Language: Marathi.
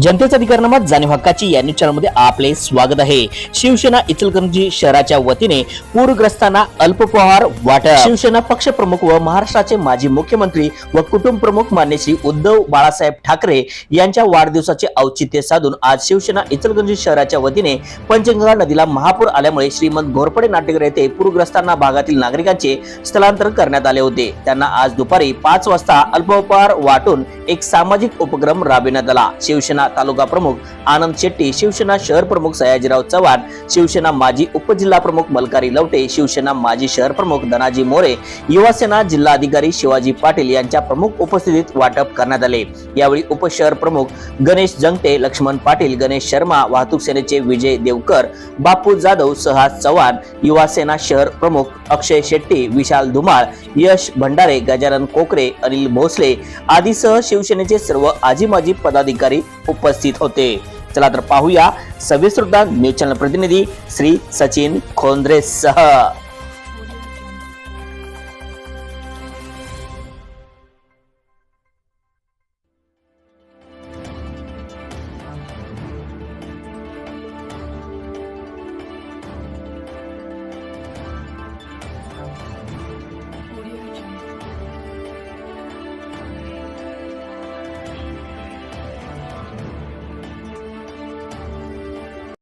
जनतेचा अधिकार नामात जाणीव हक्काची या न्यूज चॅनलमध्ये आपले स्वागत आहे. शिवसेना इचलकरंजी शहराच्या वतीने पूरग्रस्तांना अल्पपहार वाटप. शिवसेना पक्ष प्रमुख व महाराष्ट्राचे माजी मुख्यमंत्री व कुटुंब प्रमुख मान्य श्री उद्धव बाळासाहेब ठाकरे यांच्या वाढदिवसाचे औचित्य साधून आज शिवसेना इचलकरंजी शहराच्या वतीने पंचगंगा नदीला महापूर आल्यामुळे श्रीमंत घोरपडे नाट्यगर येथे पूरग्रस्तांना भागातील नागरिकांचे स्थलांतर करण्यात आले होते. त्यांना आज दुपारी पाच वाजता अल्पपहार वाटून एक सामाजिक उपक्रम राबविण्यात आला. शिवसेना तालुका प्रमुख आनंद शेट्टी शिवसेना शहर प्रमुख सयाजीराव चव्हाण शिवसेना माजी उपजिल्हा प्रमुख मलकारी लवटे शिवसेना माजी शहर प्रमुख धनाजी मोरे युवासेना जिल्हाधिकारी शिवाजी पाटील यांच्या प्रमुख उपस्थितीत वाटप करण्यात आले. यावेळी उपशहर प्रमुख गणेश जंगटे लक्ष्मण पाटील गणेश शर्मा वाहतूक सेनेचे विजय देवकर बापू जाधव सहास चव्हाण युवासेना शहर प्रमुख अक्षय शेट्टी विशाल धुमाळ यश भंडारे गजानन कोकरे अनिल भोसले आदीसह शिवसेनेचे सर्व आजी माजी पदाधिकारी उपस्थित होते. चला तर पाहूया सविस्तृत न्यूज चॅनल प्रतिनिधी श्री सचिन खोंद्रे